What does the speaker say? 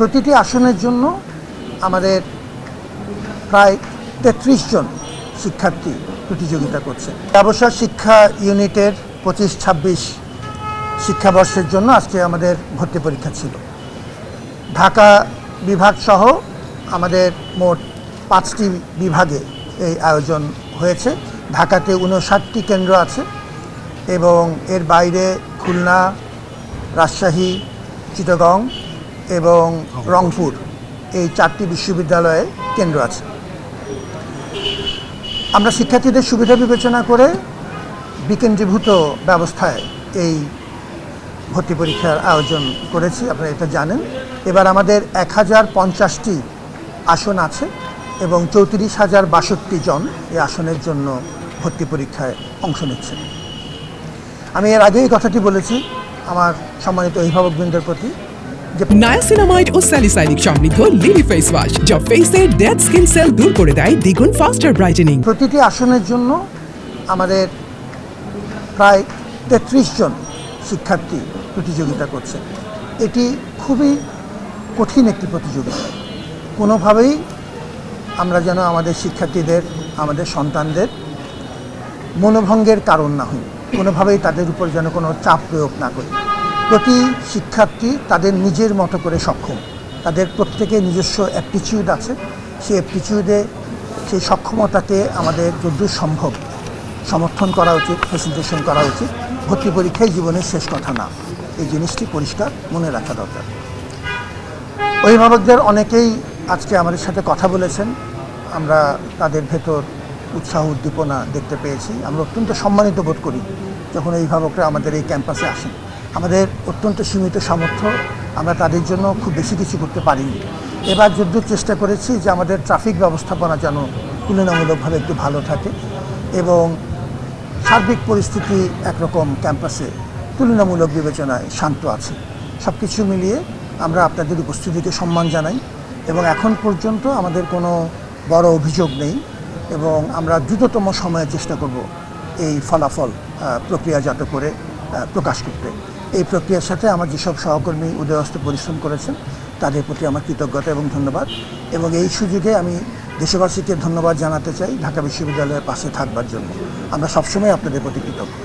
প্রতিটি আসনের জন্য আমাদের প্রায় তেত্রিশ জন শিক্ষার্থী প্রতিযোগিতা করছে। ব্যবসা শিক্ষা ইউনিটের পঁচিশ, ছাব্বিশ শিক্ষাবর্ষের জন্য আজকে আমাদের ভর্তি পরীক্ষা ছিল। ঢাকা বিভাগ সহ আমাদের মোট পাঁচটি বিভাগে এই আয়োজন হয়েছে। ঢাকাতে উনষাটটি কেন্দ্র আছে এবং এর বাইরে খুলনা, রাজশাহী, চিটাগং এবং রংপুর, এই চারটি বিশ্ববিদ্যালয়ে কেন্দ্র আছে। আমরা শিক্ষার্থীদের সুবিধা বিবেচনা করে বিকেন্দ্রীভূত ব্যবস্থায় এই ভর্তি পরীক্ষার আয়োজন করেছি, আপনারা এটা জানেন। এবার আমাদের এক হাজার পঞ্চাশটি আসন আছে এবং চৌত্রিশ হাজার বাষট্টি জন এই আসনের জন্য ভর্তি পরীক্ষায় অংশ নিচ্ছেন। আমি এর আগেই কথাটি বলেছি, আমার সম্মানিত অভিভাবকবৃন্দের প্রতি। নায়াসিনামাইড ও স্যালিসাইলিক সমৃদ্ধ লিলি ফেস ওয়াশ, যা ফেসের ডেড স্কিন সেল দূর করে দেয় দ্বিগুণ ফাস্টার ব্রাইটেনিং প্রতিটি আসনের জন্য আমাদের প্রায় তেত্রিশ জন শিক্ষার্থী প্রতিযোগিতা করছে। এটি খুবই কঠিন একটি প্রতিযোগিতা। কোনোভাবেই আমরা যেন আমাদের শিক্ষার্থীদের, আমাদের সন্তানদের মনোভঙ্গের কারণ না হই। কোনোভাবেই তাদের উপর যেন কোনো চাপ প্রয়োগ না করি। প্রতি শিক্ষার্থী তাদের নিজের মতো করে সক্ষম। তাদের প্রত্যেকের নিজস্ব অ্যাপটিচিউড আছে। সেই অ্যাপটিচিউডে সেই সক্ষমতাকে আমাদের যদ্দূর সম্ভব সমর্থন করা উচিত ফেসিলিটেশন করা উচিত। ভর্তি পরীক্ষায় জীবনের শেষ কথা না। এই জিনিসটি পরিষ্কার মনে রাখা দরকার। অভিভাবকদের অনেকেই আজকে আমাদের সাথে কথা বলেছেন। আমরা তাদের ভেতর উৎসাহ, উদ্দীপনা দেখতে পেয়েছি। আমরা অত্যন্ত সম্মানিত বোধ করি যখন অভিভাবকরা আমাদের এই ক্যাম্পাসে আসেন। আমাদের অত্যন্ত সীমিত সামর্থ্য। আমরা তাদের জন্য খুব বেশি কিছু করতে পারিনি। এবার যদ্দূর চেষ্টা করেছি যে আমাদের ট্রাফিক ব্যবস্থাপনা যেন তুলনামূলকভাবে একটু ভালো থাকে এবং সার্বিক পরিস্থিতি একরকম ক্যাম্পাসে তুলনামূলক বিবেচনায় শান্ত আছে। সব কিছু মিলিয়ে আমরা আপনাদের উপস্থিতিকে সম্মান জানাই এবং এখন পর্যন্ত আমাদের কোনো বড় অভিযোগ নেই এবং আমরা দ্রুততম সময়ে চেষ্টা করব এই ফলাফল প্রক্রিয়াজাত করে প্রকাশ করতে। এই প্রক্রিয়ার সাথে আমার যেসব সহকর্মী উদয়স্ত পরিশ্রম করেছেন, তাদের প্রতি আমার কৃতজ্ঞতা এবং ধন্যবাদ। এবং এই সুযোগে আমি দেশবাসীকে ধন্যবাদ জানাতে চাই ঢাকা বিশ্ববিদ্যালয়ের পাশে থাকবার জন্য। আমরা সবসময় আপনাদের প্রতি কৃতজ্ঞ।